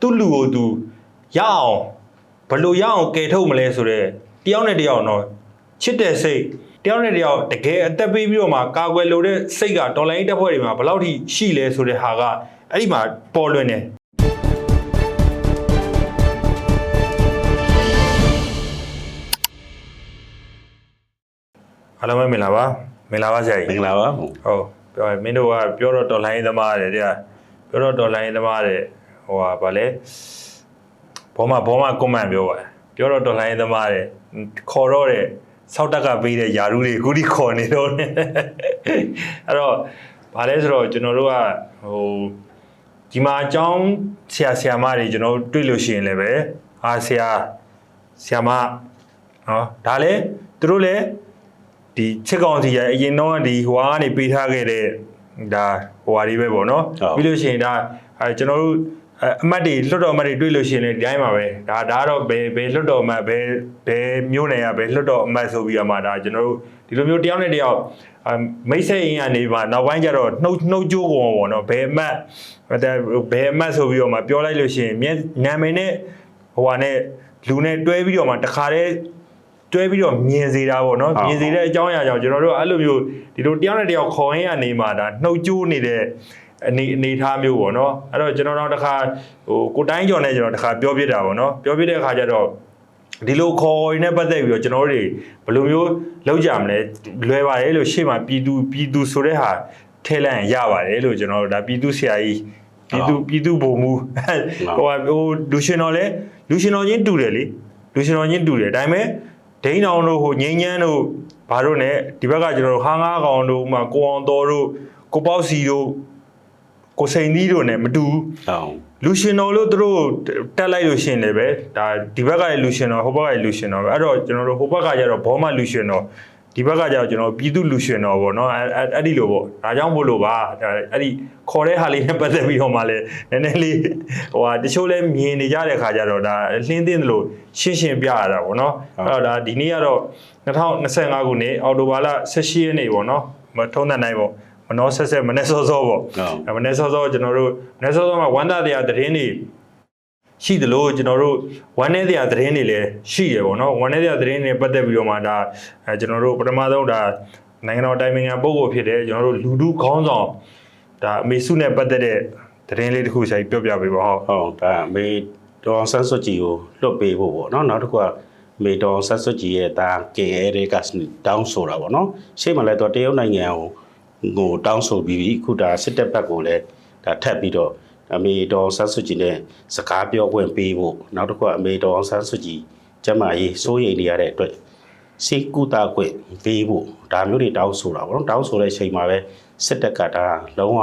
သူ့လူကိုသူရအောင်ဘယ်လို့ရအောင်ကယ်ထုတ်မလဲဆိုတော့တယောက်နဲ့တယောက်တော့ချစ်တဲ့စိတ်တယောက်နဲ့တယောက်တကယ်အသက်ပေးပြီးတော့မှကာကွယ်လို့တဲ့စိတ်ကတော်လိုင်းတက်ဖွဲ့တွေမှာဘယ်လောက်ထိရှိလဲဆိုတဲ့ဟာကအဲ့ဒီမှာပေါ်လွင်တယ်အားလုံးပဲမင်္ဂလာပါမင်္ဂလာပါဆရာမင်္ဂကြီးလာပါဟုတ်ပြောရရင်မင်းတို့ကပြောတော့တော်လိုင်းသမားတယ်တရားပြောတော့တော်လိုင်းသမားတယ် ဟိုဟာဗာလဲဘောမဘောမကွန်မန့်ပြောပါပြောတော့တော်လိုင်းသမားတယ်ခေါ်တော့တဲ့စောက်တက်ကပေးတဲ့ယာရုတွေအခုထိခေါ်နေတော့ねအဲ့တော့ဗာလဲဆိုတော့ကျွန်တော်တို့ကဟိုဒီမှာအကြောင်းဆရာဆရာမတွေကျွန်တော်တို့တွေ့လို့ရှိရင်လည်းပဲအာဆရာဆရာမနော်ဒါလည်းသူတို့လည်းဒီချစ်ကောင်စီရအရင်တော့ဒီဟိုကနေပေးထားခဲ့တဲ့ဒါဟိုဟာတွေပဲပေါ့နော်ပြီးလို့ရှိရင်ဒါအဲကျွန်တော်တို့ အအမတ်တွေလွတ်တော်အမတ်တွေတွေ့လို့ရှိရင်လည်းဒီတိုင်းပါပဲဒါဒါကတော့ဘယ်ဘယ်လွတ်တော်အမတ်ဘယ်ဘယ်မျိုးနယ်ကဘယ်လွတ်တော်အမတ်ဆိုပြီးတော့မှဒါကျွန်တော်တို့ဒီလိုမျိုးတယောက်နဲ့တယောက်အမိတ်ဆက်ရင်ကနေမှနောက်ပိုင်းကျတော့နှုတ်နှုတ်ကြိုးကုန်ပေါ့နော်ဘယ်အမတ်ဘယ်အမတ်ဆိုပြီးတော့မှပြောလိုက်လို့ရှိရင်မျက်နာမည်နဲ့ဟိုဟာနဲ့လူနဲ့တွဲပြီးတော့မှတခါတည်းတွဲပြီးတော့မြင်စေတာပေါ့နော်ဟုတ်မြင်စေတဲ့အကြောင်းအရာကြောင့်ကျွန်တော်တို့အဲ့လိုမျိုးဒီလိုတယောက်နဲ့တယောက်ခေါ်ရင်းကနေမှဒါနှုတ်ကြိုးနေတဲ့ အနေအနေထားမျိုးပေါ့နော်အဲ့တော့ကျွန်တော်တို့တစ်ခါဟိုကိုတိုင်းကျော်နဲ့ကျွန်တော်တစ်ခါပြောပြတာပေါ့နော်ပြောပြတဲ့အခါကျတော့ဒီလိုခေါ်ရင်းနဲ့ပတ်သက်ပြီးတော့ကျွန်တော်တို့တွေဘယ်လိုမျိုးလောက်ကြမလဲလွယ်ပါတယ်လို့ရှေ့မှာပြည်သူပြည်သူဆိုတဲ့ဟာထဲလိုက်ရင်ရပါတယ်လို့ကျွန်တော်တို့ဒါပြည်သူဆရာကြီးပြည်သူပြည်သူဘုံမူဟိုဟာဟိုလူရှင်တော်လဲလူရှင်တော်ချင်းတူတယ်လေလူရှင်တော်ချင်းတူတယ်ဒါပေမဲ့ဒိန်းအောင်တို့ဟိုငိမ့်ညမ်းတို့ဘာတို့ ਨੇ ဒီဘက်ကကျွန်တော်တို့ဟာငါးကောင်တို့ဥမာကိုအောင်တော်တို့ကိုပေါ့စီတို့ ကိုစိန်သီးတို့ ਨੇ မတူဘူးဟုတ်လူရှင်တော်လို့သူတို့တက်လိုက်လို့ရှရင်လည်းပဲဒါဒီဘက်ကလည်းလူရှင်တော်ဟိုဘက်ကလည်းလူရှင်တော်ပဲအဲ့တော့ကျွန်တော်တို့ဟိုဘက်ကကျတော့ဘောမလူရှင်တော်ဒီဘက်ကကျတော့ကျွန်တော်ပြည်သူလူရှင်တော်ပေါ့နော်အဲ့အဲ့အဲ့ဒီလိုပေါ့ဒါကြောင့်မို့လို့ပါဒါအဲ့ဒီခေါ်တဲ့ဟာလေးနဲ့ပတ်သက်ပြီးတော့မှလည်းနည်းနည်းလေးဟိုဟာတချို့လဲမြင်နေကြတဲ့ခါကျတော့ဒါလှင်းသိတယ်လို့ရှင်းရှင်းပြရတာပေါ့နော်အဲ့တော့ဒါဒီနေ့ကတော့2025ခုနှစ်အောက်တိုဘာလ18ရက်နေ့ပေါ့နော်မထုံးတဲ့နိုင်ပေါ့ မနောဆက်ဆက်မနေ့စောစောပေါ့ဟုတ်အဲမနေ့စောစောကျွန်တော်တို့မနေ့စောစောမှာဝမ်းသာတရားသတင်းတွေရှိသလိုကျွန်တော်တို့ဝမ်းနည်းတရားသတင်းတွေလည်းရှိရပေါ့နော်ဝမ်းနည်းတရားသတင်းတွေပတ်သက်ပြီးတော့မှဒါအဲကျွန်တော်တို့ပထမဆုံးဒါနိုင်ငံတော်တိုင်ပင်ခံပုဂ္ဂိုလ်ဖြစ်တဲ့ကျွန်တော်တို့လူထုခေါင်းဆောင်ဒါအမေစုနဲ့ပတ်သက်တဲ့သတင်းလေးတစ်ခုဆိုင်ပြောပြပေးပါဟုတ်ဟုတ်ဒါမေဒေါ်ဆန်းစွတ်ကြီးကိုလွတ်ပေးဖို့ပေါ့နော်နောက်တစ်ခုကမေဒေါ်ဆန်းစွတ်ကြီးရဲ့ဒါကင်အဲရေကတောင်းဆိုတာပေါ့နော်ရှေ့မှာလည်းတော့တရုတ်နိုင်ငံကို ဟိုတောင်းဆိုပြီးပြီအခုဒါစစ်တပ်ဘက်ကိုလည်းဒါထပ်ပြီးတော့အမေဒေါ်ဆန်းစွတ်ကြီးနဲ့စကားပြောခွင့်ပေးဖို့နောက်တစ်ခုကအမေဒေါ်ဆန်းစွတ်ကြီးကျမကြီးစိုးရိမ်နေရတဲ့အတွက်စေကူတာခွင့်ပေးဖို့ဒါမျိုးတွေတောင်းဆိုတာပေါ့နော်တောင်းဆိုတဲ့အချိန်မှာပဲစစ်တပ်ကဒါလုံးဝ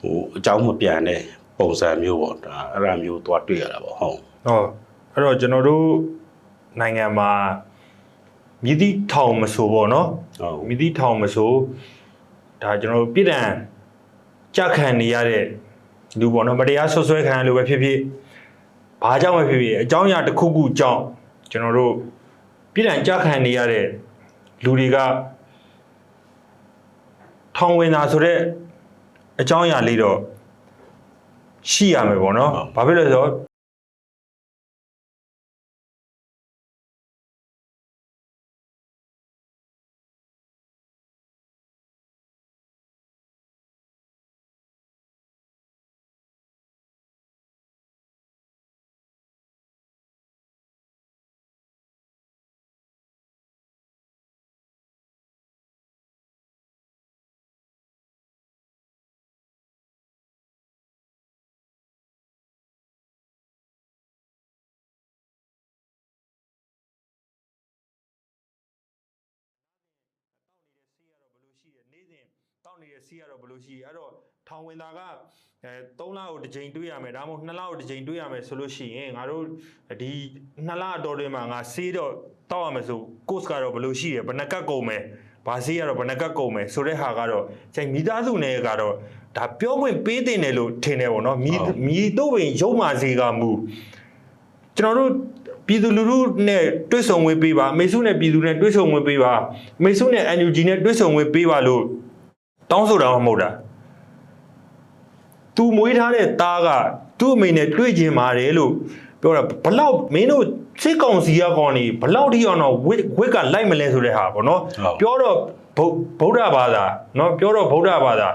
ဟိုအကြောင်းမပြန်တဲ့ပုံစံမျိုးပေါ့ဒါအဲ့ဒါမျိုးသွားတွေ့ရတာပေါ့ဟုတ်ဟောအဲ့တော့ကျွန်တော်တို့နိုင်ငံမှာမြည်သည့်ထောင်မဆိုပေါ့နော်ဟုတ်မြည်သည့်ထောင်မဆို ဒါကျွန်တော်တို့ပြည်တံကြက်ခံနေရတဲ့လူပေါ့နော်မတရားဆွဆွဲခံရလို့ပဲဖြစ်ဖြစ်ဘာကြောင့်ပဲဖြစ်ဖြစ်အကြောင်းအရာတစ်ခုခုကြောင့်ကျွန်တော်တို့ပြည်တံကြက်ခံနေရတဲ့လူတွေကထောင်ဝင်တာဆိုတဲ့အကြောင်းအရာလေးတော့ရှိရမယ်ပေါ့နော်ဘာဖြစ်လို့လဲဆိုတော့ ရှိရနေ့စဉ်တောက်နေတဲ့စီးကတော့ဘယ်လိုရှိရအဲ့တော့ထောင်ဝင်သားကအဲ3လကိုတစ်ကြိမ်တွေးရမယ်ဒါမှမဟုတ်2လကိုတစ်ကြိမ်တွေးရမယ်ဆိုလို့ရှိရင်ငါတို့ဒီ2လအတော်တွင်းမှာငါစီးတော့တောက်ရမယ်ဆို course ကတော့ဘယ်လိုရှိရဘယ်နှကတ်ကုန်မယ်ဘာစီးရတော့ဘယ်နှကတ်ကုန်မယ်ဆိုတဲ့ဟာကတော့ချိန်မိသားစုနယ်ကတော့ဒါပြောခွင့်ပေးတင်တယ်လို့ထင်တယ်ပေါ့နော်မိမိတို့ပင်ရုံမာစီကမူကျွန်တော်တို့ ပြည်သူလူထုနဲ့တွဲဆုံဝင်ပေးပါအမေစုနဲ့ပြည်သူနဲ့တွဲဆုံဝင်ပေးပါအမေစုနဲ့ NUG နဲ့တွဲဆုံဝင်ပေးပါလို့တောင်းဆိုတာမှမဟုတ်တာသူမွေးထားတဲ့သားကသူ့အမေနဲ့တွေ့ကျင်ပါတယ်လို့ပြောတာဘလောက်မင်းတို့စစ်ကောင်စီကကောင်နေဘလောက်ထိအောင်တော့ဝစ်ဝစ်ကလိုက်မလဲဆိုတဲ့ဟာပေါ့နော်ဟုတ်ပြောတော့ဗုဗုဒ္ဓဘာသာနော်ပြောတော့ဗုဒ္ဓဘာသာ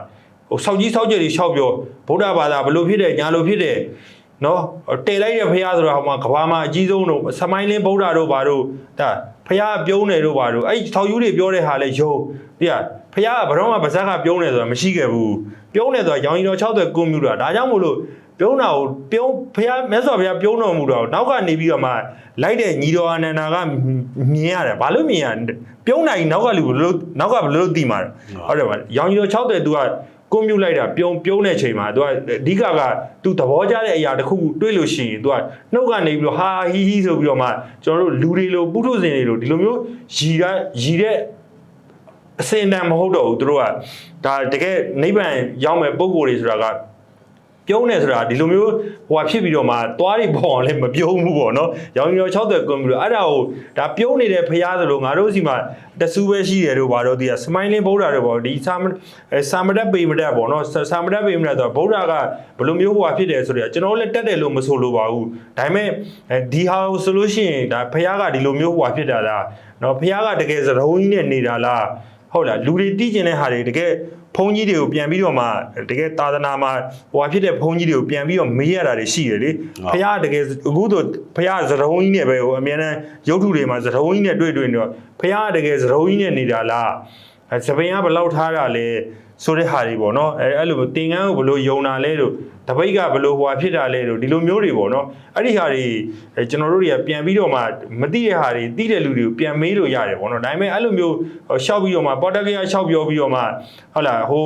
ဟိုစောက်ကြီးစောက်ကျယ်ကြီးရှောက်ပြောဗုဒ္ဓဘာသာဘလို့ဖြစ်တယ်ညာလို့ဖြစ်တယ် နော်တည်လိုက်တဲ့ဖះဆိုတာဟိုမှာကဘာမှာအကြီးဆုံးတို့စမိုင်းလင်းဗုဒ္ဓတို့ဘာတို့ဒါဖះပြုံးတယ်တို့ဘာတို့အဲ့ဒီထောက်ယူတွေပြောတဲ့ဟာလဲယုံတိရဖះကဘရောမှပါဇက်ကပြုံးတယ်ဆိုတာမရှိခဲ့ဘူးပြုံးတယ်ဆိုတာရောင်ရီတော်60ကွန်ပျူတာဒါကြောင့်မို့လို့ပြုံးတာကိုပြုံးဖះမြတ်စွာဘုရားပြုံးတော်မူတော့နောက်ကနေပြီးတော့မှလိုက်တဲ့ညီတော်အာနန္ဒာကမြင်ရတယ်ဘာလို့မြင်ရပြုံးနိုင်နောက်ကလူဘယ်လို့နောက်ကဘယ်လို့သိမှာလဲဟုတ်တယ်ပါရောင်ရီတော်60 तू က ကွန်မြူလိုက်တာပြုံပြုံးတဲ့ချိန်မှာသူကအဓိကကသူသဘောကျတဲ့အရာတစ်ခုခုတွေးလို့ရှိရင်သူကနှုတ်ကနေပြီးတော့ဟာဟီဟီဆိုပြီးတော့မှကျွန်တော်တို့လူတွေလိုပုထုဇဉ်တွေလိုဒီလိုမျိုးရီတာရီတဲ့အစင်တန်မဟုတ်တော့ဘူးသူတို့ကဒါတကယ်နိဗ္ဗာန်ရောက်မဲ့ပုံကိုယ်တွေဆိုတာက ပြုံးနေဆိုတာဒီလိုမျိုးဟိုဟာဖြစ်ပြီးတော့မှသွားတွေပေါ်အောင်လည်းမပြုံးဘူးပေါ့နော်။ရောင်ရော60ကွန်ပျူတာအဲ့ဒါကိုဒါပြုံးနေတဲ့ဖျားသလိုငါတို့စီမှာတဆူပဲရှိတယ်တို့ဘာလို့ဒီကစမိုင်းလင်းဗုဒ္ဓတွေပေါ့ဒီစာမအဲစာမတက်ပေမတက်ပေါ့နော်စာမတက်ပေမတက်ဆိုတော့ဗုဒ္ဓကဘယ်လိုမျိုးဟိုဟာဖြစ်တယ်ဆိုတော့ကျွန်တော်လည်းတက်တယ်လို့မဆိုလိုပါဘူး။ဒါပေမဲ့အဲဒီဟာကိုဆိုလို့ရှိရင်ဒါဖျားကဒီလိုမျိုးဟိုဟာဖြစ်တာလား။နော်ဖျားကတကယ်စရုံးကြီးနဲ့နေတာလား။ ဟုတ်လားလူတွေတီးကျင်တဲ့ဟာတွေတကယ်ဘုန်းကြီးတွေကိုပြန်ပြီးတော့မှတကယ်သာသနာမှာဟိုဟာဖြစ်တဲ့ဘုန်းကြီးတွေကိုပြန်ပြီးတော့မေးရတာတွေရှိတယ်လေဖះတကယ်အခုဆိုဖះသရုံးကြီးနဲ့ပဲဟိုအများနဲ့ရုပ်ထုတွေမှာသရုံးကြီးနဲ့တွေ့တွေ့နေတော့ဖះတကယ်သရုံးကြီးနဲ့နေတာလားအဲသပင်ကဘယ်လောက်ထားတာလဲဆိုတဲ့ဟာတွေပေါ့နော်အဲအဲ့လိုတင်ကန်းကိုဘယ်လိုယုံတာလဲလို့ တပိတ်ကဘယ်လိုဟိုဟာဖြစ်တာလဲလို့ဒီလိုမျိုးတွေပေါ့နော်အဲ့ဒီဟာတွေအဲကျွန်တော်တို့တွေကပြန်ပြီးတော့မှမသိတဲ့ဟာတွေသိတဲ့လူတွေကိုပြန်မေးလို့ရတယ်ပေါ့နော်ဒါပေမဲ့အဲ့လိုမျိုးဟိုရှောက်ပြီးတော့မှပေါ်တက်ကရရှောက်ပြောပြီးတော့မှဟုတ်လားဟို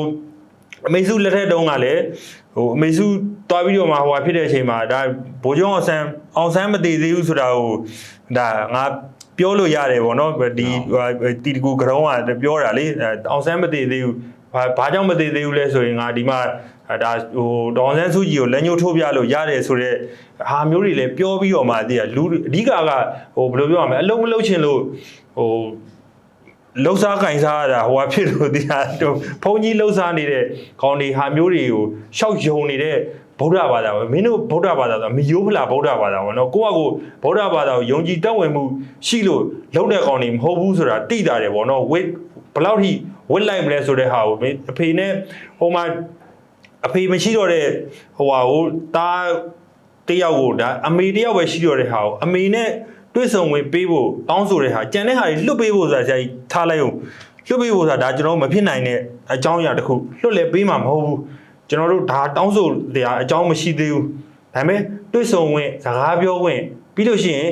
အမေစုလက်ထက်တုန်းကလည်းဟိုအမေစုတွားပြီးတော့မှဟိုဟာဖြစ်တဲ့အချိန်မှာဒါဘိုးကျောင်းအောင်ဆန်းအောင်ဆန်းမတည်သေးဘူးဆိုတာကိုဒါငါပြောလို့ရတယ်ဗောနော်ဒီဟိုတီတကူကရုံးကပြောတာလေအဲအောင်ဆန်းမတည်သေးဘူးဘာဘာကြောင့်မတည်သေးဘူးလဲဆိုရင်ငါဒီမှာ ဒါဟိုဒေါအောင်ဆန်းစုကြည်ကိုလက်ညှိုးထိုးပြလို့ရတယ်ဆိုတော့ဟာမျိုးတွေလည်းပြောပြီးတော့မှတည်ရလူအဓိကကဟိုဘယ်လိုပြောရမလဲအလုံးမလုံးချင်လို့ဟိုလှုပ်ရှားကင်စားရတာဟိုဟာဖြစ်လို့ဒီဟာတို့ဘုန်းကြီးလှုပ်ရှားနေတဲ့ခေါင်းတွေဟာမျိုးတွေကိုရှောက်ယုံနေတဲ့ဗုဒ္ဓဘာသာပဲမင်းတို့ဗုဒ္ဓဘာသာဆိုမယိုးဖလားဗုဒ္ဓဘာသာပေါ့နော်ကိုယ့်အကိုဗုဒ္ဓဘာသာကိုယုံကြည်တက်ဝင်မှုရှိလို့လှုပ်တဲ့ကောင်တွေမဟုတ်ဘူးဆိုတာသိတာတယ်ပေါ့နော်ဝစ်ဘယ်လောက်ထိဝစ်လိုက်မလဲဆိုတဲ့ဟာကိုမင်းအဖေနဲ့ဟိုမှာ အဖေမရှိတော့တဲ့ဟိုဟာဟိုတားတယောက်ကိုဒါအမေတယောက်ပဲရှိတော့တဲ့ဟာကိုအမေနဲ့တွေးဆုံဝင်ပေးဖို့တောင်းဆိုတဲ့ဟာကြံတဲ့ဟာတွေလွတ်ပေးဖို့ဆိုတာဆရာကြီးထားလိုက်အောင်လွတ်ပေးဖို့ဆိုတာဒါကျွန်တော်တို့မဖြစ်နိုင်တဲ့အကြောင်းအရာတစ်ခုလွတ်လည်းပေးမှာမဟုတ်ဘူးကျွန်တော်တို့ဒါတောင်းဆိုတဲ့အကြောင်းမရှိသေးဘူးဒါပေမဲ့တွေးဆုံဝင်စကားပြောဝင်ပြီးလို့ရှိရင်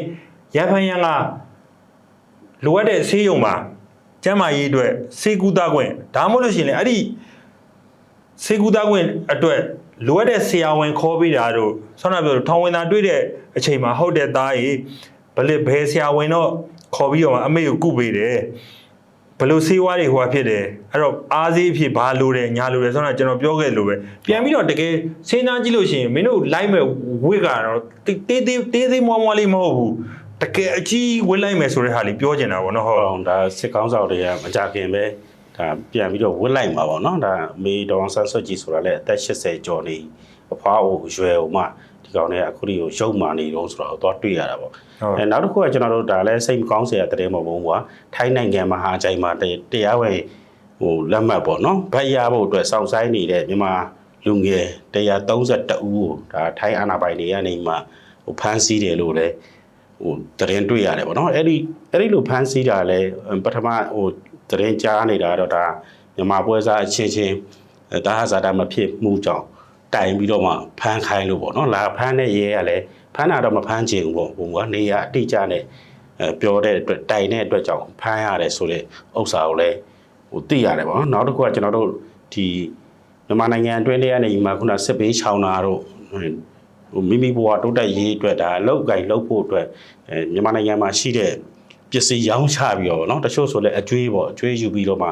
ရန်ဖန်ရန်ကလိုအပ်တဲ့ဆေးရုံမှာကျန်းမာရေးအတွက်ဆေးကူတာခွင့်ဒါမှမဟုတ်လို့ရှိရင်လည်းအဲ့ဒီ စေကူတာခွင့်အတွက်လိုအပ်တဲ့ဆရာဝန်ခေါ်ပေးတာတို့ဆောင်းနာပြောလို့ထောင်ဝင်သားတွေ့တဲ့အချိန်မှာဟုတ်တဲ့သားကြီးဘယ်လေဘယ်ဆရာဝန်တော့ခေါ်ပြီးတော့မှအမေကိုကုပေးတယ်ဘယ်လိုဆေးဝါးတွေဟိုဟာဖြစ်တယ်အဲ့တော့အားစေးဖြစ်ဘာလိုတယ်ညာလိုတယ်ဆိုတော့ကျွန်တော်ပြောခဲ့လို့ပဲပြန်ပြီးတော့တကယ်စဉ်းစားကြည့်လို့ရှိရင်မင်းတို့လိုက်မဲ့ဝစ်ကတော့တေးတေးတေးသေးမွားမွားလေးမဟုတ်ဘူးတကယ်အကြီးဝစ်လိုက်မယ်ဆိုတဲ့ဟာလေးပြောချင်တာပေါ့နော်ဟုတ်ဟောဒါစစ်ကောင်းဆောင်တွေကမကြခင်ပဲ ဒါပြန်ပြီးတော့ဝစ်လိုက်မှာပေါ့နော်ဒါမေဒေါန်ဆန်းစွတ်ကြီးဆိုတာလည်းအသက်80ကျော်နေအဖွားအိုရွယ်ဦးမှဒီကောင်တွေကအခုဒီကိုရုံမာနေတော့ဆိုတော့တော့တွေ့ရတာပေါ့ဟုတ်အဲနောက်တစ်ခုကကျွန်တော်တို့ဒါလည်းစိတ်မကောင်းစရာတဲ့မဟုတ်ဘူးကွာထိုင်းနိုင်ငံမဟာချိုင်မှာတရားဝင်ဟိုလက်မှတ်ပေါ့နော်ဗတ်ရဖို့အတွက်စောင့်ဆိုင်နေတဲ့မြန်မာလူငယ်132ဦးကိုဒါထိုင်းအာဏာပိုင်တွေကနေမှဟိုဖမ်းဆီးတယ်လို့လည်းဟိုတရင်တွေ့ရတယ်ပေါ့နော်အဲ့ဒီအဲ့ဒီလိုဖမ်းဆီးတာလဲပထမဟို တရင်ကြားနေတာတော့ဒါမြန်မာပွဲစားအချင်းချင်းအဲဒါဟာဇာတာမဖြစ်မှုကြောင့်တိုင်ပြီးတော့မှဖမ်းခိုင်းလို့ပေါ့နော်လာဖမ်းတဲ့ရဲကလည်းဖမ်းတာတော့မဖမ်းချင်ဘူးပေါ့ဟိုကနေရအတိအကျနဲ့အဲပြောတဲ့အတွက်တိုင်တဲ့အတွက်ကြောင့်ဖမ်းရတယ်ဆိုတဲ့ဥစ္စာကိုလည်းဟိုသိရတယ်ပေါ့နော်နောက်တစ်ခုကကျွန်တော်တို့ဒီမြန်မာနိုင်ငံအတွင်းထဲကနေဒီမှာခုနစစ်ဘေးချောင်းတာတို့ဟိုမိမိဘဝတိုးတက်ရေးအတွက်ဒါလောက်ကိုင်လောက်ဖို့အတွက်အဲမြန်မာနိုင်ငံမှာရှိတဲ့ ပစ္စည်းရောင်းချပြီးတော့ဗောနော်တချို့ဆိုလည်းအကျွေးပေါ့အကျွေးယူပြီးတော့မှဒါ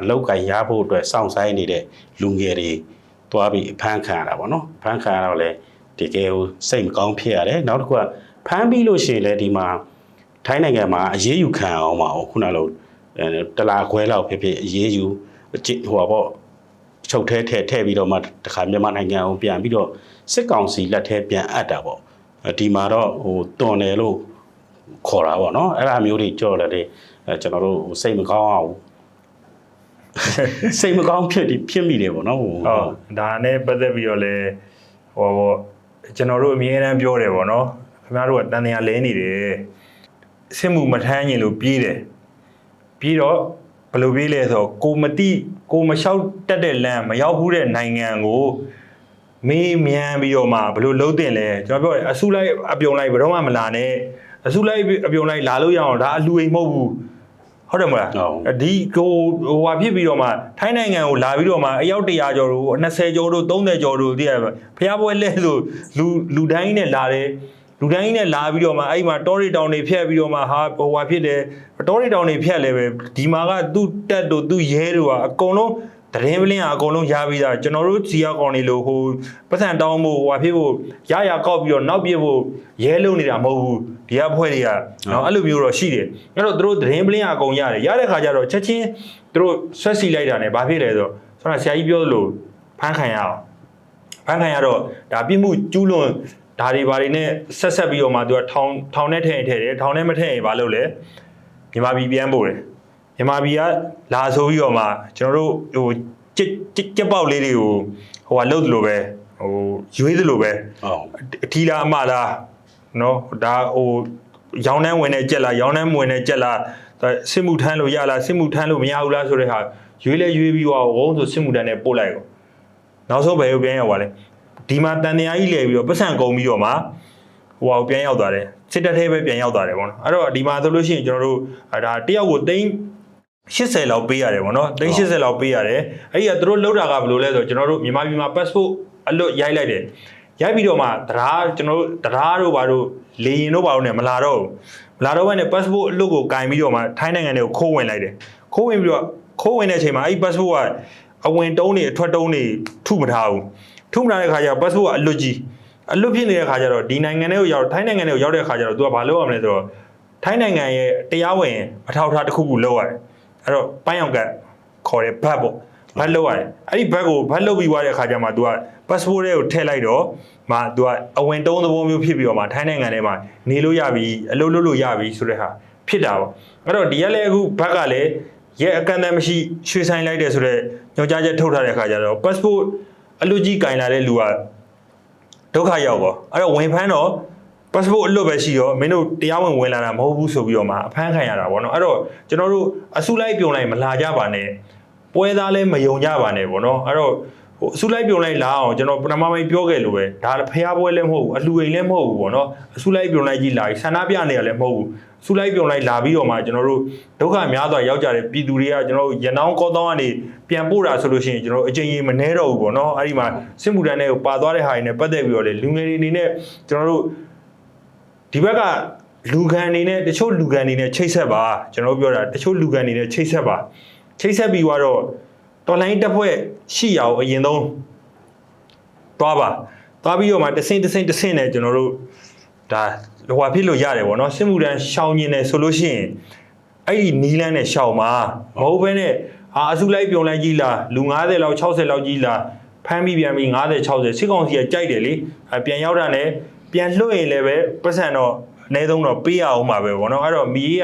အလောက်ကိုင်ရဖို့အတွက်စောင့်ဆိုင်နေတဲ့လူငယ်တွေတွားပြီးအဖမ်းခံရတာဗောနော်ဖမ်းခံရတော့လေတကယ်ကိုစိတ်မကောင်းဖြစ်ရတယ်နောက်တစ်ခုကဖမ်းပြီးလို့ရှိရင်လည်းဒီမှာထိုင်းနိုင်ငံမှာအရေးယူခံအောင်ပါခုနလိုအဲတလာခွဲလောက်ဖြစ်ဖြစ်အရေးယူအကျဟိုပါပေါ့ချုပ်ထဲထည့်ထည့်ပြီးတော့မှတခါမြန်မာနိုင်ငံကိုပြန်ပြီးတော့စစ်ကောင်စီလက်ထဲပြန်အပ်တာပေါ့အဲဒီမှာတော့ဟိုတွန်တယ်လို့ ခေါ်တာပေါ့နော်အဲ့ဒါမျိုးတွေကြော်လည်းလေအဲကျွန်တော်တို့စိတ်မကောင်းအောင်စိတ်မကောင်းဖြစ်ဖြစ်မိတယ်ပေါ့နော်ဟိုဟုတ်ဒါနဲ့ပတ်သက်ပြီးတော့လဲဟောပေါ့ကျွန်တော်တို့အမြဲတမ်းပြောတယ်ပေါ့နော်ခင်ဗျားတို့ကတန်တရားလဲနေတယ်စစ်မှုမထမ်းရင်လို့ပြေးတယ်ပြီးတော့ဘယ်လိုပြေးလဲဆိုတော့ကိုမတိကိုမလျှောက်တက်တဲ့လမ်းမရောက်ဘူးတဲ့နိုင်ငံကိုမေးမြန်းပြီးတော့မှဘယ်လိုလုပ်တင်လဲကျွန်တော်ပြောတယ်အစုလိုက်အပြုံလိုက်ဘယ်တော့မှမလာနဲ့ အစုလိုက်အပြုံလိုက်လာလို့ရအောင်ဒါအလူအိမ်မဟုတ်ဘူးဟုတ်တယ်မလားဟုတ်ဒီကိုဟိုဟာဖြစ်ပြီးတော့မှထိုင်းနိုင်ငံကိုလာပြီးတော့မှအယောက်100ကျော်တို့20ကျော်တို့30ကျော်တို့တည်ရဖျားပွဲလဲဆိုလူလူတိုင်းနဲ့လာတယ်လူတိုင်းနဲ့လာပြီးတော့မှအဲ့မှာတောရီတောင်တွေဖျက်ပြီးတော့မှဟာဟိုဟာဖြစ်တယ်တောရီတောင်တွေဖျက်လဲပဲဒီမှာကသူ့တက်တို့သူ့ရဲတို့ကအကုန်လုံး တရင်ပလင်းကအကုန်လုံးရပြီးသားကျွန်တော်တို့စီရောက်ကောင်တွေလို့ဟိုပတ်စံတောင်းဖို့ဟိုဟာဖြစ်ဖို့ရရကောက်ပြီးတော့နောက်ပြဖို့ရဲလုံးနေတာမဟုတ်ဘူးဒီကဖွဲ့တွေကနော်အဲ့လိုမျိုးတော့ရှိတယ်အဲ့တော့သူတို့တရင်ပလင်းကအကုန်ရတယ်ရတဲ့ခါကျတော့ချက်ချင်းသူတို့ဆွက်စီလိုက်တာ ਨੇ ဘာဖြစ်လဲဆိုတော့ဆရာဆရာကြီးပြောလို့ဖမ်းခံရအောင်ဖမ်းခံရတော့ဒါပြစ်မှုကျူးလွန်ဒါတွေဘာတွေနဲ့ဆက်ဆက်ပြီးတော့မှသူကထောင်ထောင်နဲ့ထည့်ရင်ထည့်တယ်ထောင်နဲ့မထည့်ရင်ဘာလုပ်လဲမြန်မာပြည်ပြန်ပို့တယ် မြန်မာပြည်ကလာဆိုပြီးတော့မှကျွန်တော်တို့ဟိုကြက်ကြက်ကြက်ပေါက်လေးတွေကိုဟိုကလှုပ်တယ်လို့ပဲဟိုရွေးတယ်လို့ပဲဟုတ်အထီလာအမလားနော်ဒါဟိုရောင်းနှမ်းဝင်တဲ့ကြက်လားရောင်းနှမ်းမဝင်တဲ့ကြက်လားဒါစစ်မှုထမ်းလို့ရလားစစ်မှုထမ်းလို့မရဘူးလားဆိုတဲ့ဟာရွေးလဲရွေးပြီးတော့ဝုန်းဆိုစစ်မှုထမ်းနဲ့ပို့လိုက်ကောနောက်ဆုံးဘယ်ကိုပြန်ရောက်သွားလဲဒီမှာတန်တရားကြီးလဲပြီးတော့ပတ်စံကုန်ပြီးတော့မှဟိုဟာကိုပြန်ရောက်သွားတယ်စစ်တပ်ထဲပဲပြန်ရောက်သွားတယ်ပေါ့နော်အဲ့တော့ဒီမှာဆိုလို့ရှိရင်ကျွန်တော်တို့အာဒါတယောက်ကိုတိန်း 80လောက်ပေးရတယ်ဗောနော်တိန်း80လောက်ပေးရတယ်အဲ့ဒီကသူတို့လောက်တာကဘယ်လိုလဲဆိုတော့ကျွန်တော်တို့မြန်မာပြည်မှာ passport အလွတ်ရိုက်လိုက်တယ်ရိုက်ပြီးတော့မှတရားကျွန်တော်တို့တရားတို့ဘာတို့လေရင်တို့ဘာတို့ ਨੇ မလာတော့ဘူးမလာတော့ဘဲနဲ့ passport အလွတ်ကိုကင်ပြီးတော့မှထိုင်းနိုင်ငံတွေကိုခိုးဝင်လိုက်တယ်ခိုးဝင်ပြီးတော့ခိုးဝင်တဲ့အချိန်မှာအဲ့ဒီ passport ကအဝင်တုံးတွေအထွက်တုံးတွေထုမထားဘူးထုမထားတဲ့ခါကျတော့ passport ကအလွတ်ကြီးအလွတ်ဖြစ်နေတဲ့ခါကျတော့ဒီနိုင်ငံတွေကိုရောက်ထိုင်းနိုင်ငံတွေကိုရောက်တဲ့ခါကျတော့ तू ကဘာလုပ်ရမလဲဆိုတော့ထိုင်းနိုင်ငံရဲ့တရားဝင်အထောက်အထားတစ်ခုခုလုပ်ရတယ် အဲ့တော့ပန်းရောင်ကတ်ခေါ်တယ်ဘတ်ပေါ့ဘတ်လုပ်ရတယ်အဲ့ဒီဘတ်ကိုဘတ်လုပ်ပြီးသွားတဲ့ခါကျမှ तू က passport တွေကိုထည့်လိုက်တော့မှ तू ကအဝင်တုံးသဘောမျိုးဖြစ်ပြီးတော့မှထိုင်းနိုင်ငံထဲမှာနေလို့ရပြီအလုပ်လုပ်လို့ရပြီဆိုတဲ့ဟာဖြစ်တာပေါ့အဲ့တော့ဒီကလည်းအခုဘတ်ကလည်းရဲ့အကန့်အသတ်မရှိရွှေဆိုင်လိုက်တယ်ဆိုတော့ညွှန်ကြားချက်ထုတ်ထားတဲ့ခါကျတော့ passport အလူကြီးကင်လာတဲ့လူကဒုက္ခရောက်တော့အဲ့တော့ဝင်ဖမ်းတော့ passport အလွတ်ပဲရှိတော့မင်းတို့တရားဝင်ဝင်လာတာမဟုတ်ဘူးဆိုပြီးတော့မှအဖမ်းခံရတာဗောနော်အဲ့တော့ကျွန်တော်တို့အစုလိုက်ပြုံလိုက်မလာကြပါနဲ့ပွဲသားလည်းမယုံကြပါနဲ့ဗောနော်အဲ့တော့ဟိုအစုလိုက်ပြုံလိုက်လာအောင်ကျွန်တော်ပထမပိုင်းပြောခဲ့လို့ပဲဒါဖျားပွဲလည်းမဟုတ်ဘူးအလှူအိမ်လည်းမဟုတ်ဘူးဗောနော်အစုလိုက်ပြုံလိုက်ကြီးလာပြီးဆန္ဒပြနေရလည်းမဟုတ်ဘူးအစုလိုက်ပြုံလိုက်လာပြီးတော့မှကျွန်တော်တို့ဒုက္ခများစွာရောက်ကြတဲ့ပြည်သူတွေကကျွန်တော်တို့ရန်တောင်းကောတောင်းကနေပြန်ပို့တာဆိုလို့ရှိရင်ကျွန်တော်တို့အချိန်ကြီးမနှဲတော့ဘူးဗောနော်အဲ့ဒီမှာစစ်မှုထမ်းတွေကိုပါသွားတဲ့ဟာတွေနဲ့ပတ်သက်ပြီးတော့လေလူငယ်တွေအနေနဲ့ကျွန်တော်တို့ ဒီဘက်ကလူကန်အနေနဲ့တချို့လူကန်အနေနဲ့ချိတ်ဆက်ပါကျွန်တော်တို့ပြောတာတချို့လူကန်အနေနဲ့ချိတ်ဆက်ပါချိတ်ဆက်ပြီးတော့တော်လိုင်းတက်ဖွဲ့ရှိရအောင်အရင်ဆုံးသွားပါသွားပြီးတော့မှတဆင့်တဆင့်တဆင့်နဲ့ကျွန်တော်တို့ဒါဟိုဟာဖြစ်လို့ရတယ်ဗောနော်စစ်မှုတန်းရှောင်းညင်တယ်ဆိုလို့ရှိရင်အဲ့ဒီနီးလန်းနဲ့ရှောင်းမှာမဟုတ်ဘဲနဲ့အာအစုလိုက်ပြုံလိုက်ကြီးလားလူ90လောက်60လောက်ကြီးလားဖမ်းပြီးပြန်ပြီး90 60စစ်ကောင်စီကကြိုက်တယ်လေအပြန်ရောက်တာနဲ့ ပြန်လွှတ်ရင်လည်းပဲပတ်စံတော့အနည်းဆုံးတော့ပေးရအောင်ပါပဲဗောနော်အဲ့တော့မီးက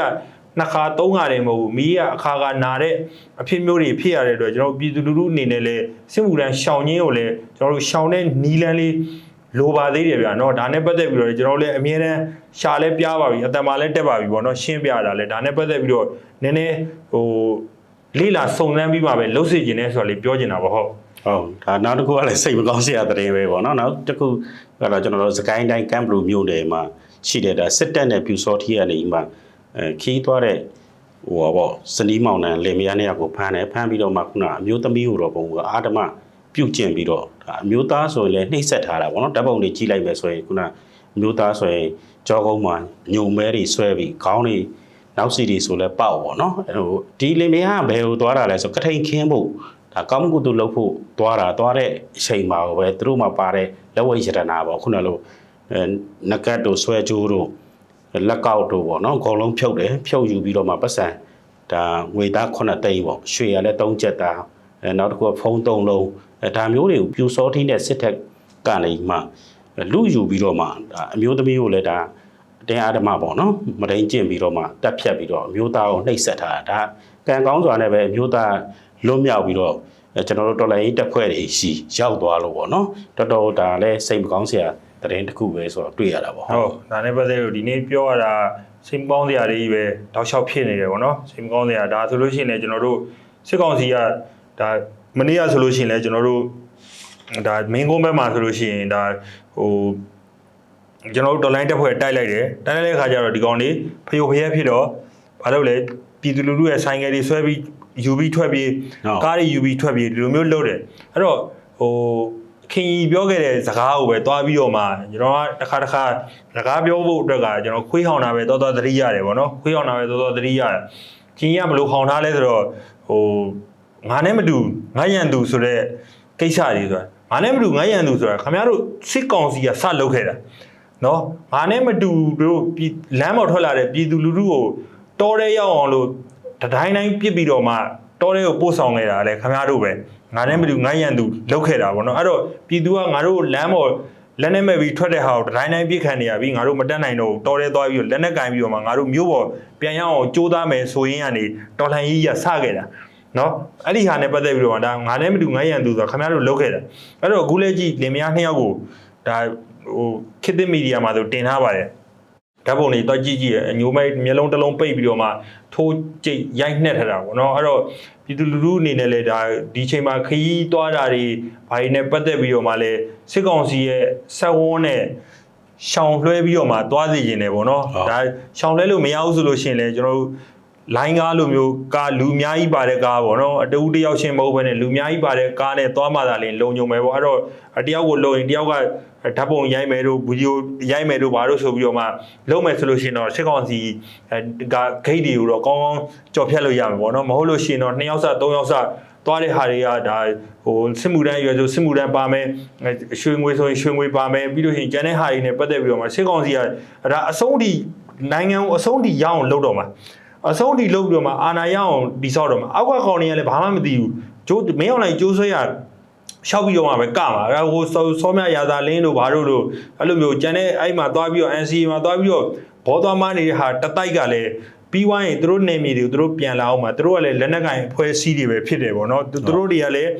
နှစ်ခါသုံးခါတယ်မဟုတ်ဘူးမီးကအခါခါနာတဲ့အဖြစ်မျိုးတွေဖြစ်ရတဲ့အတွက်ကျွန်တော်တို့ပြည်သူလူထုအနေနဲ့လည်းစစ်မှုထမ်းရှောင်ရင်းကိုလည်းကျွန်တော်တို့ရှောင်တဲ့နီးလန်းလေးလိုပါသေးတယ်ဗျာเนาะဒါနဲ့ပတ်သက်ပြီးတော့ကျွန်တော်တို့လည်းအမြဲတမ်းရှာလဲပြားပါပြီအတန်မာလဲတက်ပါပြီဗောနော်ရှင်းပြတာလဲဒါနဲ့ပတ်သက်ပြီးတော့နည်းနည်းဟိုလေးလာစုံစမ်းပြီးမှပဲလှုပ်စေခြင်းနဲ့ဆိုတာလေးပြောချင်တာဗောဟုတ် ဟုတ်ဒါနောက်တစ်ခုကလည်းစိတ်မကောင်းစရာတဲ့ပဲပေါ့နော်နောက်တစ်ခု ကတော့ကျွန်တော်တို့စကိုင်းတိုင်းကမ်ဘလူးမြို့နယ်မှာရှိတဲ့ဒါစစ်တပ်နဲ့ပြူစောထီကနေမှအဲခီးသွားတဲ့ဟိုပါပေါ့စနီးမောင်နှံလင်မယားနှစ်ယောက်ကိုဖမ်းတယ်ဖမ်းပြီးတော့မှခုနအမျိုးသမီးကိုတော့ဘုံကအာဓမပြုတ်ကျင့်ပြီးတော့ဒါအမျိုးသားဆိုရင်လည်းနှိပ်စက်ထားတာပေါ့နော်ဓာတ်ပုံတွေကြီးလိုက်မယ်ဆိုရင်ခုနအမျိုးသားဆိုရင်ကြောကုန်းမှာညုံမဲတွေဆွဲပြီးခေါင်းတွေနောက်စီတွေဆိုလဲပေါက်ပေါ့နော်အဲဟိုဒီလင်မယားကဘယ်ကိုသွားတာလဲဆိုကထိန်ခင်းဖို့ဒါကောင်းမှုကုသိုလ်လုပ်ဖို့သွားတာသွားတဲ့အချိန်မှာပဲသူတို့မှပါတဲ့ လက်ဝဲရတနာပေါ့ခုနလိုအဲနကတ်တို့ဆွဲကြိုးတို့လက်ကောက်တို့ပေါ့နော်အကုန်လုံးဖြုတ်တယ်ဖြုတ်ယူပြီးတော့မှပတ်စံဒါငွေသား9သိန်းပေါ့ရွှေရလည်း3ချက်သားအဲနောက်တစ်ခုကဖုန်း3လုံးအဲဒါမျိုးတွေကိုပြူစောထီးနဲ့စစ်ထက်ကကနေမှလူယူပြီးတော့မှဒါအမျိုးသမီးကိုလည်းဒါတင်အားဓမ္မပေါ့နော်မတိန်ကျင့်ပြီးတော့မှတက်ဖြတ်ပြီးတော့အမျိုးသားကိုနှိပ်စက်ထားတာဒါကံကောင်းစွာနဲ့ပဲအမျိုးသားလွတ်မြောက်ပြီးတော့အဲ ကျွန်တော်တို့တော်လိုင်းတက်ဖွဲ့တွေရှိရောက်သွားလို့ပေါ့နော်တော်တော်ဒါလည်းစိတ်မကောင်းစရာတရင်တစ်ခုပဲဆိုတော့တွေ့ရတာပေါ့ဟုတ်ဒါနဲ့ပတ်သက်လို့ဒီနေ့ပြောရတာစိတ်မကောင်းစရာတွေကြီးပဲတောက်လျှောက်ဖြစ်နေတယ်ဗောနော်စိတ်မကောင်းစရာဒါဆိုလို့ရှိရင်လည်းကျွန်တော်တို့စစ်ကောင်စီကဒါမနေ့ကဆိုလို့ရှိရင်လည်းကျွန်တော်တို့ဒါမင်းကုန်းဘက်မှာဆိုလို့ရှိရင်ဒါဟိုကျွန်တော်တို့ဒေါ်လာတက်ဖွဲ့တိုက်လိုက်တယ်တိုက်လိုက်တဲ့အခါကျတော့ဒီကောင်လေးဖျို့ဖျက်ဖြစ်တော့ဘာလို့လဲပြည်သူလူထုရဲ့ဆိုင်ကယ်တွေဆွဲပြီး UV ထွက်ပြီးဟုတ်ကားတွေ UV ထွက်ပြီးဒီလိုမျိုးလုပ်တယ်အဲ့တော့ဟိုခင်ကြီးပြောခဲ့တဲ့စကားကိုပဲတွားပြီးတော့မှကျွန်တော်ကတစ်ခါတစ်ခါစကားပြောဖို့အတွက်ကကျွန်တော်ခွေးဟောင်တာပဲတော်တော်သတိရတယ်ဗောနော်ခွေးဟောင်တာပဲတော်တော်သတိရတယ်ခင်ကြီးကဘယ်လိုဟောင်ထားလဲဆိုတော့ဟိုငါနဲ့မတူငါရန်သူဆိုတဲ့ကိစ္စတွေဆိုတာငါနဲ့မတူငါရန်သူဆိုတာခင်ဗျားတို့စစ်ကောင်စီကစလုပ်ခဲ့တာနော်ငါနဲ့မတူတို့ပြည်လမ်းပေါ်ထွက်လာတဲ့ပြည်သူလူထုကိုတော်ရဲရောက်အောင်လို့ တတိုင်းတိုင်းပြစ်ပြီးတော့မှတော်ရဲကိုပို့ဆောင်ခဲ့တာလေခင်ဗျားတို့ပဲငါနဲ့မတူငါရန်သူလုပ်ခဲ့တာဗောနော်အဲ့တော့ပြည်သူကငါတို့လမ်းပေါ်လက်နဲ့မဲ့ပြီးထွက်တဲ့ဟာကိုတတိုင်းတိုင်းပြစ်ခံနေရပြီးငါတို့မတက်နိုင်တော့ဘူးတော်ရဲသွားပြီးတော့လက်နဲ့ကင်ပြီးတော့မှငါတို့မျိုးပေါ်ပြန်ရအောင်ကြိုးစားမယ်ဆိုရင်ကနေတော်လှန်ရေးရစခဲ့တာနော်အဲ့ဒီဟာနဲ့ပတ်သက်ပြီးတော့ဒါငါနဲ့မတူငါရန်သူဆိုတာခင်ဗျားတို့လုပ်ခဲ့တာအဲ့တော့အခုလက်ကြည့်လင်မယားနှစ်ယောက်ကိုဒါဟိုခေတ်သစ်မီဒီယာမှာဆိုတင်ထားပါတယ် ဓာတ်ပုံတွေတော့ကြည့်ကြည့်ရအညိုမိုက်မျက်လုံးတစ်လုံးပိတ်ပြီးတော့မှထိုးကြိတ်ရိုက်နှက်ထတာပေါ့နော်အဲ့တော့ပြည်သူလူထုအနေနဲ့လည်းဒါဒီချိန်မှာခရီးသွားတာတွေဘာတွေနဲ့ပတ်သက်ပြီးတော့မှလည်းစစ်ကောင်စီရဲ့ဆက်ဝန်းနဲ့ရှောင်လွှဲပြီးတော့မှသွားစီခြင်းတယ်ပေါ့နော်ဟုတ်ဒါရှောင်လွှဲလို့မရဘူးဆိုလို့ရှိရင်လည်းကျွန်တော်တို့ လိုင်းကားလိုမျိုးကားလူအများကြီးပါတဲ့ကားပေါ့နော်အတူတယောက်ချင်းမဟုတ်ဘဲနဲ့လူအများကြီးပါတဲ့ကားနဲ့သွားမှသာလင်လုံခြုံမယ်ပေါ့အဲ့တော့တယောက်ကိုလုံရင်တယောက်ကဓာတ်ပုံရိုက်မယ်တို့ဗီဒီယိုရိုက်မယ်တို့ဘာလို့ဆိုပြီးတော့မှလုံမယ်ဆိုလို့ရှိရင်တော့စစ်ကောင်စီအဲကဂိတ်တွေကိုတော့ကောင်းကောင်းကြော်ဖြတ်လို့ရမယ်ပေါ့နော်မဟုတ်လို့ရှိရင်တော့နှစ်ယောက်စသုံးယောက်စသွားတဲ့ဟာတွေကဒါဟိုစစ်မှုတန်းရွယ်ဆိုစစ်မှုတန်းပါမယ်ရွှေငွေဆိုရင်ရွှေငွေပါမယ်ပြီးလို့ရှိရင်ကျန်တဲ့ဟာတွေနဲ့ပတ်သက်ပြီးတော့မှစစ်ကောင်စီကဒါအဆုံးထိနိုင်ငံကိုအဆုံးထိရအောင်လုပ်တော့မှာ အဆုံးထိလုပ်ပြီးတော့မှအာနာရအောင်တိဆောက်တော့မှအောက်ကကောင်တွေကလည်းဘာမှမသိဘူးကျိုးမင်းအောင်လိုက်ကျိုးဆွဲရရှောက်ပြီးတော့မှပဲကမှာအဲဟိုစောစောမြရာသာလင်းတို့ဘာတို့တို့အဲ့လိုမျိုးကျန်တဲ့အဲ့မှာသွားပြီးတော့ NCA မှာသွားပြီးတော့ဘောသွားမနေတဲ့ဟာတတိုက် ကလည်း ပြီးွားရင်သူတို့နေမြေတွေကိုသူတို့ပြန်လာအောင်မှာသူတို့ကလည်းလက်နက်ကင်အဖွဲ့အစည်းတွေပဲဖြစ်တယ်ပေါ့နော်သူတို့တွေကလည်း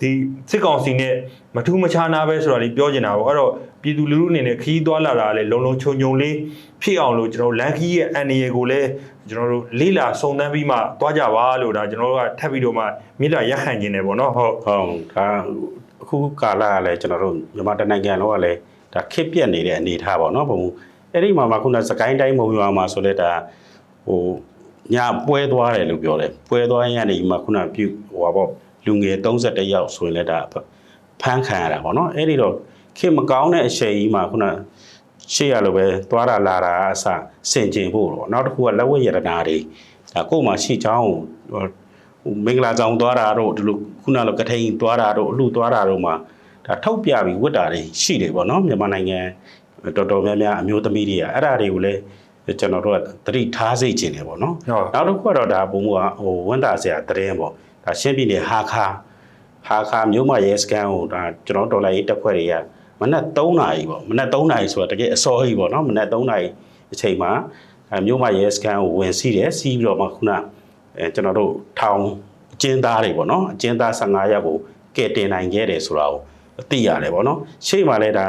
ဒီစစ်ကောင်စီနဲ့မထူးမခြားနာပဲဆိုတာလေးပြောချင်တာပေါ့အဲ့တော့ပြည်သူလူထုအနေနဲ့ခီးသွားလာတာကလည်းလုံလုံခြုံခြုံလေးဖြစ်အောင်လို့ကျွန်တော်လန်ခီးရဲ့အန်ရီကိုလည်းကျွန်တော်တို့လေးလာစုံတန်းပြီးမှသွားကြပါလို့ဒါကျွန်တော်တို့ကထပ်ပြီးတော့မှမိလာရက်ခံခြင်းတယ်ပေါ့နော်ဟုတ်ဟုတ်ဒါအခုကာလကလည်းကျွန်တော်တို့မြန်မာတိုင်းနိုင်ငံလုံးကလည်းဒါခစ်ပြက်နေတဲ့အနေအထားပေါ့နော်ဘုံအဲ့ဒီမှာမှခုနစကိုင်းတိုင်းမုံရွာမှာဆိုလဲဒါ ဟိုညပွဲသွားတယ်လို့ပြောတယ်ပွဲသွားရင်ကနေမှခုနပြုဟိုပါပေါ့လူငယ်31ယောက်ဆိုရင်လည်းဒါဖမ်းခံရတာပေါ့နော်အဲ့ဒီတော့ခေတ်မကောင်းတဲ့အချိန်ကြီးမှာခုနရှေ့ရလိုပဲသွားတာလာတာအစစင်ကျင်ဖို့တော့နောက်တစ်ခုကလက်ဝဲရတနာတွေဒါကို့မှာရှေ့ချောင်းဟိုဟိုမင်္ဂလာဆောင်သွားတာတို့ဒီလိုခုနလိုကထိန်သွားတာတို့အလှသွားတာတို့မှာဒါထုတ်ပြပြီးဝတ်တာတွေရှိတယ်ပေါ့နော်မြန်မာနိုင်ငံတော်တော်များများအမျိုးသမီးတွေကအဲ့ဒါတွေကိုလည်း ကျွန်တော်တို့ကသတိထားစိတ်ကျင်တယ်ပေါ့နော်ဟုတ်နောက်တစ်ခုကတော့ဒါဘုံကဟိုဝန်တာဆရာတရင်ပေါ့ဒါရှင်းပြနေဟာခါဟာခါမျိုးမရဲစကန်ကိုဒါကျွန်တော်ဒေါ်လာရေးတက်ဖွဲ့တွေကမနက်3နာရီပေါ့မနက်3နာရီဆိုတာတကယ်အစောကြီးပေါ့နော်မနက်3နာရီအချိန်မှာအဲမျိုးမရဲစကန်ကိုဝင်စီးတယ်စီးပြီးတော့မှခုနအဲကျွန်တော်တို့ထောင်အကျဉ်းသားတွေပေါ့နော်အကျဉ်းသား15ယောက်ကိုကဲတင်နိုင်ခဲ့တယ်ဆိုတာကိုသိရတယ်ပေါ့နော်ရှေ့မှာလဲဒါ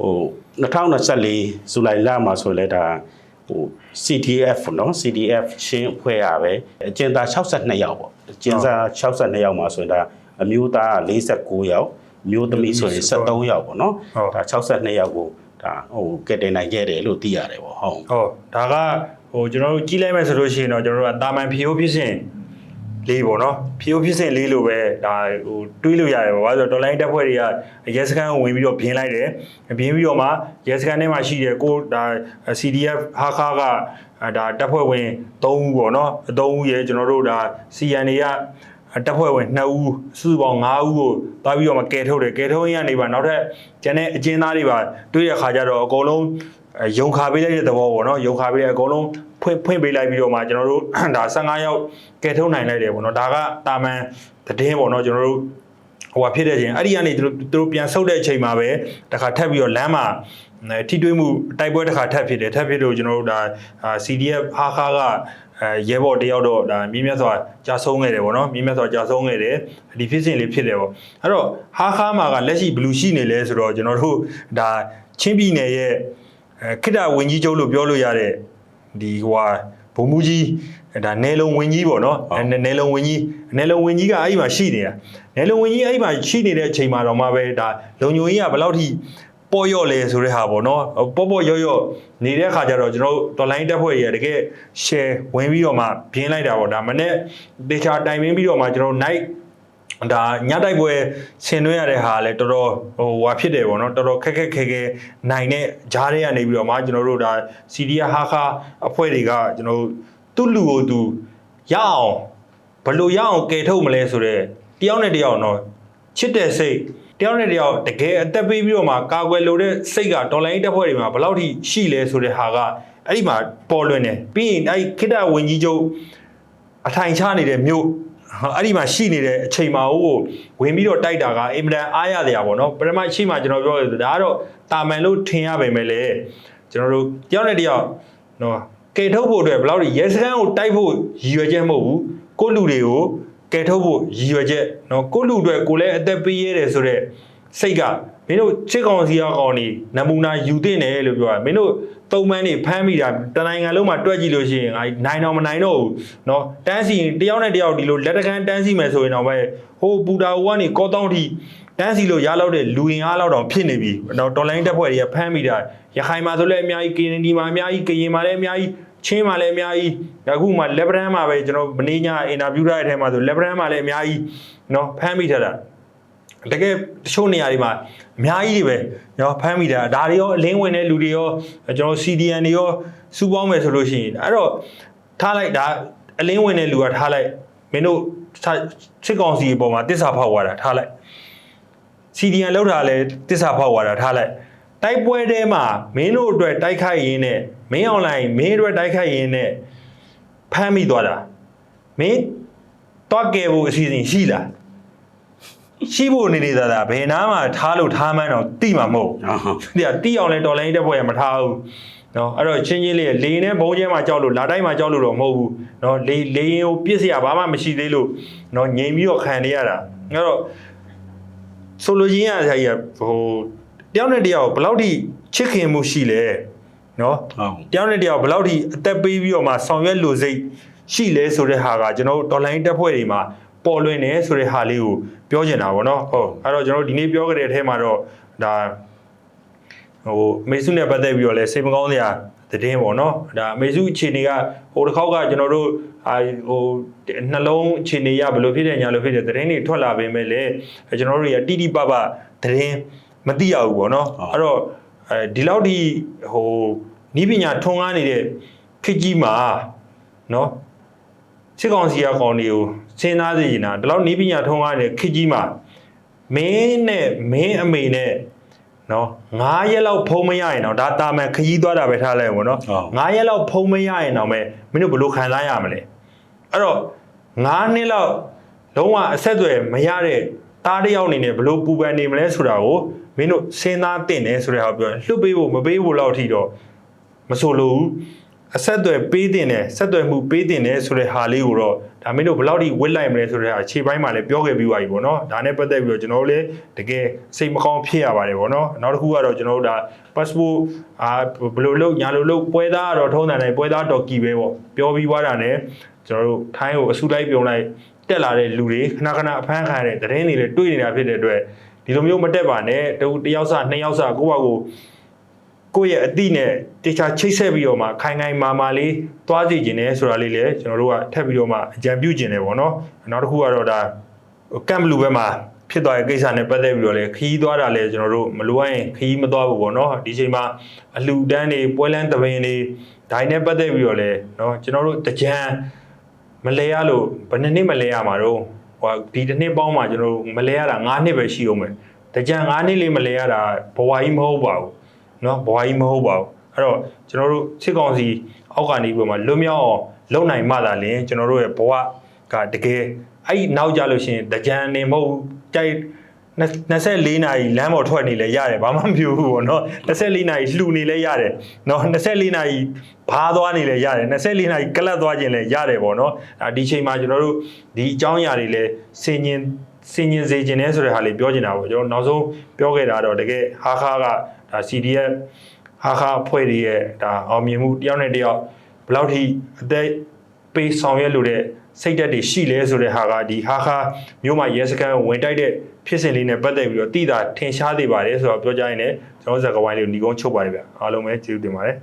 ဟို2024ဇူလိုင်လမှာဆိုရင်လဲဒါ ဟို CDF နော် CDF ချင်းအဖွဲ့ရပဲအကျဉ်းသား62ယောက်ပေါ့အကျဉ်းသား62ယောက်မှာဆိုရင်ဒါအမျိုးသား49ယောက်မျိုးသမီးဆိုရင်73ယောက်ပေါ့နော်ဒါ62ယောက်ကိုဒါဟိုကက်တင်နိုင်ခဲ့တယ်လို့သိရတယ်ပေါ့ဟုတ်ဟုတ်ဒါကဟိုကျွန်တော်တို့ကြီးလိုက်မယ်ဆိုလို့ရှိရင်တော့ကျွန်တော်တို့အတာမန်ဖြိုးဖြစ်စဉ် လေးပေါ့နော်ဖြိုးဖြစ်စဉ်လေးလိုပဲဒါဟိုတွေးလို့ရတယ်ပေါ့ဘာလို့လဲဆိုတော့တော်လိုင်းတက်ဖွဲ့တွေကရဲစခန်းကိုဝင်ပြီးတော့ဘင်းလိုက်တယ်ဘင်းပြီးတော့မှရဲစခန်းထဲမှာရှိတဲ့ကိုဒါ CDF ဟာခါကအဲဒါတက်ဖွဲ့ဝင်3ဦးပေါ့နော်3ဦးရဲ့ကျွန်တော်တို့ဒါ CN တွေကတက်ဖွဲ့ဝင်2ဦးစုစုပေါင်း5ဦးကိုသွားပြီးတော့မှကယ်ထုတ်တယ်ကယ်ထုတ်ရင်းကနေပါနောက်ထပ်ကျန်တဲ့အကျဉ်းသားတွေပါတွေ့ရခါကျတော့အကုန်လုံးအဲယုံခါပေးလိုက်တဲ့သဘောပေါ့နော်ယုံခါပေးတဲ့အကုန်လုံး ဖွင့်ဖွင့်ပေးလိုက်ပြီးတော့မှကျွန်တော်တို့ဒါ15ယောက်ကဲထုတ်နိုင်လိုက်တယ်ပေါ့နော်ဒါကတာမန်သတင်းပေါ့နော်ကျွန်တော်တို့ဟိုဟာဖြစ်တဲ့အချိန်အဲ့ဒီကနေသူတို့သူတို့ပြန်ဆုတ်တဲ့အချိန်မှာပဲတခါထပ်ပြီးတော့လမ်းမှာအဲထိတွေ့မှုတိုက်ပွဲတစ်ခါထပ်ဖြစ်တယ်ထပ်ဖြစ်လို့ကျွန်တော်တို့ဒါအာ CDF ဟာခါကအဲရဲဘော်တယောက်တော့ဒါမြင်းမြတ်စွာကြာဆုံးခဲ့တယ်ဗောနော်မြင်းမြတ်စွာကြာဆုံးခဲ့တယ်ဒီဖြစ်စဉ်လေးဖြစ်တယ်ဗောအဲ့တော့ဟာခါမှာကလက်ရှိဘယ်လူရှိနေလဲဆိုတော့ကျွန်တော်တို့ဒါချင်းပြည်နယ်ရဲ့အဲခိတ္တဝင်းကြီးချုပ်လို့ပြောလို့ရတဲ့ ဒီဟိုဟာဘုံမူကြီးဒါနယ်လုံဝင်းကြီးပေါ့နော်ဟုတ်အဲနယ်လုံဝင်းကြီးနယ်လုံဝင်းကြီးကအဲ့ဒီမှာရှိနေတာနယ်လုံဝင်းကြီးအဲ့ဒီမှာရှိနေတဲ့အချိန်မှာတော့မှပဲဒါလုံညိုကြီးကဘယ်လောက်ထိပေါ်ရော့လဲဆိုတဲ့ဟာပေါ့နော်ပေါ်ပေါ်ရော့ရော့နေတဲ့အခါကျတော့ကျွန်တော်တို့ online တက်ဖွဲ့ရတကယ် share ဝင်ပြီးတော့မှပြင်းလိုက်တာပေါ့ဒါမနေ့တေချာတိုင်ပင်းပြီးတော့မှကျွန်တော် night ဒါညတိုက်ပွဲဆင်နွှဲရတဲ့ဟာလည်းတော်တော်ဟိုဟာဖြစ်တယ်ပေါ့နော်တော်တော်ခက်ခက်ခဲခဲနိုင်တဲ့ဂျားတွေကနေပြီးတော့မှကျွန်တော်တို့ဒါစီရီယာဟာခါအဖွဲ့တွေကကျွန်တော်တို့သူ့လူကိုသူရအောင်ဘယ်လိုရအောင်ကယ်ထုတ်မလဲဆိုတော့တယောက်နဲ့တယောက်တော့ချစ်တဲ့စိတ်တယောက်နဲ့တယောက်တကယ်အသက်ပေးပြီးတော့မှကာကွယ်လို့တဲ့စိတ်ကဒေါ်လာရေးတက်ဖွဲ့တွေမှာဘယ်လောက်ထိရှိလဲဆိုတဲ့ဟာကအဲ့ဒီမှာပေါ်လွင်တယ်ပြီးရင်အဲ့ခိတ္တဝင်ကြီးချုပ်အထိုင်ချနေတဲ့မြို့ဟာ အဲ့ဒီမှာရှိနေတဲ့အချိန်မှာဟိုဝင်ပြီးတော့တိုက်တာကအင်မတန်အားရစရာပေါ့နော်ပထမရှိမှကျွန်တော်ပြောရဆိုဒါကတော့တာမန်လို့ထင်ရပေမဲ့လေကျွန်တော်တို့တယောက်နဲ့တယောက်နော်ကယ်ထုတ်ဖို့အတွက်ဘယ်လောက်ထိရဲစခန်းကိုတိုက်ဖို့ရည်ရွယ်ချက်မဟုတ်ဘူးကိုယ့်လူတွေကိုကယ်ထုတ်ဖို့ရည်ရွယ်ချက်နော်ကိုယ့်လူတွေကိုလည်းအသက်ပေးရတယ်ဆိုတော့စိတ်က မင်းတို့ချစ်ကောင်စီရောက်ကောင်နေနမူနာယူတင်တယ်လို့ပြောတာမင်းတို့သုံးမန်းနေဖမ်းမိတာတနိုင်ငံလုံးမှာတွက်ကြည့်လို့ရှိရင်ငါနိုင်တော့မနိုင်တော့ဘူးเนาะတန်းစီတယောက်နဲ့တယောက်ဒီလိုလက်တကန်းတန်းစီမယ်ဆိုရင်တော့ပဲဟိုပူတာဟိုကနေကောတောင်းထိတန်းစီလို့ရလောက်တဲ့လူရင်အားလောက်တော့ဖြစ်နေပြီเนาะတော်လိုင်းတက်ဖွဲ့တွေကဖမ်းမိတာရခိုင်မှာဆိုလည်းအများကြီးကရင်ဒီမှာအများကြီးကရင်မှာလည်းအများကြီးချင်းမှာလည်းအများကြီးအခုမှလက်ဗရန်မှာပဲကျွန်တော်မင်းညာအင်တာဗျူးရတဲ့အထဲမှာဆိုလက်ဗရန်မှာလည်းအများကြီးเนาะဖမ်းမိထားတာ တကယ်တချို့နေရာတွေမှာအများကြီးတွေပဲကျွန်တော်ဖမ်းမိတာဒါတွေရောအလင်းဝင်တဲ့လူတွေရောကျွန်တော် CDN တွေရောစူးပေါင်းမယ်ဆိုလို့ရှိရင်အဲ့တော့ထားလိုက်ဒါအလင်းဝင်တဲ့လူကထားလိုက်မင်းတို့စစ်ကောင်စီအပေါ်မှာတစ္ဆာဖောက်သွားတာထားလိုက် CDN လောက်တာလဲတစ္ဆာဖောက်သွားတာထားလိုက်တိုက်ပွဲတဲမှာမင်းတို့အတွက်တိုက်ခိုက်ရင်းနဲ့မင်းအွန်လိုင်းမင်းအတွက်တိုက်ခိုက်ရင်းနဲ့ဖမ်းမိသွားတာမင်းတွားကဲဖို့အစီအစဉ်ရှိလား ရှိဖို့နေနေသာသာဘယ်နာမှာထားလို့ထားမှန်းတော့တိမှာမဟုတ်ဘူးဒီကတိအောင်လဲတော်လိုင်းတက်ပွဲမထားဘူးနော်အဲ့တော့ချင်းချင်းလေးလေနဲ့ဘုံကျဲမှာကြောက်လို့လာတိုင်းမှာကြောက်လို့တော့မဟုတ်ဘူးနော်လေလေရင်ကိုပြစ်စရာဘာမှမရှိသေးလို့နော်ငြိမ်ပြီးတော့ခံနေရတာအဲ့တော့ဆိုလိုရင်းရဆရာကြီးကဟိုတယောက်နဲ့တယောက်ဘယ်လောက်ထိချစ်ခင်မှုရှိလဲနော်တယောက်နဲ့တယောက်ဘယ်လောက်ထိအသက်ပေးပြီးတော့မှဆောင်ရွက်လိုစိတ်ရှိလဲဆိုတဲ့ဟာကကျွန်တော်တို့တော်လိုင်းတက်ဖွဲ့တွေမှာ ပေါ်လွင်နေဆိုတဲ့ဟာလေးကိုပြောချင်တာဗောနော်ဟုတ်အဲ့တော့ကျွန်တော်တို့ဒီနေ့ပြောခဲ့တဲ့အထဲမှာတော့ဒါဟိုမေစုနဲ့ပတ်သက်ပြီးတော့လဲစိတ်မကောင်းစရာသတင်းပေါ့နော်ဒါမေစုအခြေအနေကဟိုတစ်ခေါက်ကကျွန်တော်တို့အာဟိုနှလုံးအခြေအနေရဘယ်လိုဖြစ်တယ်ညာလိုဖြစ်တယ်သတင်းတွေထွက်လာပေမဲ့လည်းကျွန်တော်တို့တွေကတိတိပပသတင်းမသိရဘူးပေါ့နော်အဲ့တော့အဲဒီလောက်ဒီဟိုနီးပညာထွန်းကားနေတဲ့ခေတ်ကြီးမှာနော်စစ်ကောင်စီကကောင်တွေကို စဉ်းစားစီနေတာဒီလောက်နီးပညာထုံးကားတဲ့ခေတ်ကြီးမှာမင်းနဲ့မင်းအမေနဲ့နော်9ရက်လောက်ဖုံးမရရင်တော့ဒါတာမန်ခကြီးသွားတာပဲထားလိုက်ပါတော့ဟုတ်9ရက်လောက်ဖုံးမရရင်တော့မဲမင်းတို့ဘယ်လိုခံစားရမလဲအဲ့တော့9နှစ်လောက်လုံးဝအဆက်အသွယ်မရတဲ့တားတစ်ယောက်အနေနဲ့ဘယ်လိုပူပန်နေမလဲဆိုတာကိုမင်းတို့စဉ်းစားတင်တယ်ဆိုတဲ့ဟာကိုပြောရင်လွတ်ပေးဖို့မပေးဖို့လောက်အထိတော့မဆိုလို့ဘူးအဆက်အသွယ်ပေးတင်တယ်ဆက်သွယ်မှုပေးတင်တယ်ဆိုတဲ့ဟာလေးကိုတော့ ဒါမင်းတို့ဘယ်လောက်ထိဝစ်လိုက်မလဲဆိုတဲ့ဟာခြေပိုင်းမှာလည်းပြောခဲ့ပြီးပါပြီပေါ့နော်ဒါနဲ့ပတ်သက်ပြီးတော့ကျွန်တော်တို့လည်းတကယ်စိတ်မကောင်းဖြစ်ရပါတယ်ပေါ့နော်နောက်တစ်ခုကတော့ကျွန်တော်တို့ဒါ passport အာဘယ်လိုလုပ်ညာလိုလုပ်ပွဲသားကတော့ထုံးတယ်နိုင်ပွဲသားတော်ကီပဲပေါ့ပြောပြီးွားတာနဲ့ကျွန်တော်တို့ထိုင်းကိုအဆူလိုက်ပြုံလိုက်တက်လာတဲ့လူတွေခဏခဏအဖမ်းခံရတဲ့တရင်တွေလည်းတွေ့နေတာဖြစ်တဲ့အတွက်ဒီလိုမျိုးမတက်ပါနဲ့တဦးတစ်ယောက်စနှစ်ယောက်စကိုယ့်ဘာကို ကိုယ့်ရဲ့အသည့်နဲ့တခြားချိတ်ဆက်ပြီးတော့မှခိုင်ခိုင်မာမာလေးသွားစီခြင်းနဲ့ဆိုတာလေးလည်းကျွန်တော်တို့ကထပ်ပြီးတော့မှအကြံပြုခြင်းတယ်ပေါ့နော်နောက်တစ်ခုကတော့ဒါကမ်ဘလူးဘက်မှာဖြစ်သွားတဲ့ကိစ္စနဲ့ပတ်သက်ပြီးတော့လည်းခီးသွားတာလည်းကျွန်တော်တို့မလိုအပ်ရင်ခီးမသွားဘူးပေါ့နော်ဒီချိန်မှာအလှူဒန်းတွေပွဲလန်းသဘင်တွေဒါနဲ့ပတ်သက်ပြီးတော့လည်းနော်ကျွန်တော်တို့တကြံမလဲရလို့ဘယ်နှစ်နှစ်မလဲရမှာတော့ဟိုဒီတစ်နှစ်ပေါင်းမှာကျွန်တော်တို့မလဲရတာ9နှစ်ပဲရှိအောင်မယ်တကြံ9နှစ်လေးမလဲရတာဘဝကြီးမဟုတ်ပါဘူး နော်ဘွားကြီးမဟုတ်ပါဘူးအဲ့တော့ကျွန်တော်တို့စစ်ကောင်စီအောက်ကနေပြီးတော့မှလွတ်မြောက်အောင်လုပ်နိုင်မှသာလင်ကျွန်တော်တို့ရဲ့ဘဝကတကယ်အဲ့ဒီနောက်ကြလို့ရှိရင်တကြံနေမဟုတ်ကြိုက်24နာရီလမ်းပေါ်ထွက်နေလဲရတယ်ဘာမှမပြောဘူးပေါ့နော်24နာရီလှူနေလဲရတယ်နော်24နာရီဘားသွားနေလဲရတယ်24နာရီကလပ်သွားခြင်းလဲရတယ်ပေါ့နော်ဒါဒီချိန်မှာကျွန်တော်တို့ဒီအကြောင်းအရာတွေလဲစင်ញင်စင်ញင်စေခြင်းလဲဆိုတဲ့ဟာလေးပြောချင်တာပေါ့ကျွန်တော်နောက်ဆုံးပြောခဲ့တာတော့တကယ်ဟာခါက ဒါ CDF ဟာခါဖွဲ့တွေရဲ့ဒါအောင်မြင်မှုတယောက်နဲ့တယောက်ဘယ်လောက်ထိအသက်ပေးဆောင်ရွက်လို့တဲ့စိတ်ဓာတ်တွေရှိလဲဆိုတဲ့ဟာကဒီဟာခါမြို့မှာရဲစခန်းကိုဝင်တိုက်တဲ့ဖြစ်စဉ်လေးနဲ့ပတ်သက်ပြီးတော့တိတာထင်ရှားသေးပါတယ်ဆိုတော့ပြောကြရင်လည်းကျွန်တော်ဇာတ်ကဝိုင်းလေးကိုညီကုန်းချုပ်ပါတယ်ဗျအားလုံးပဲကျေးဇူးတင်ပါတယ်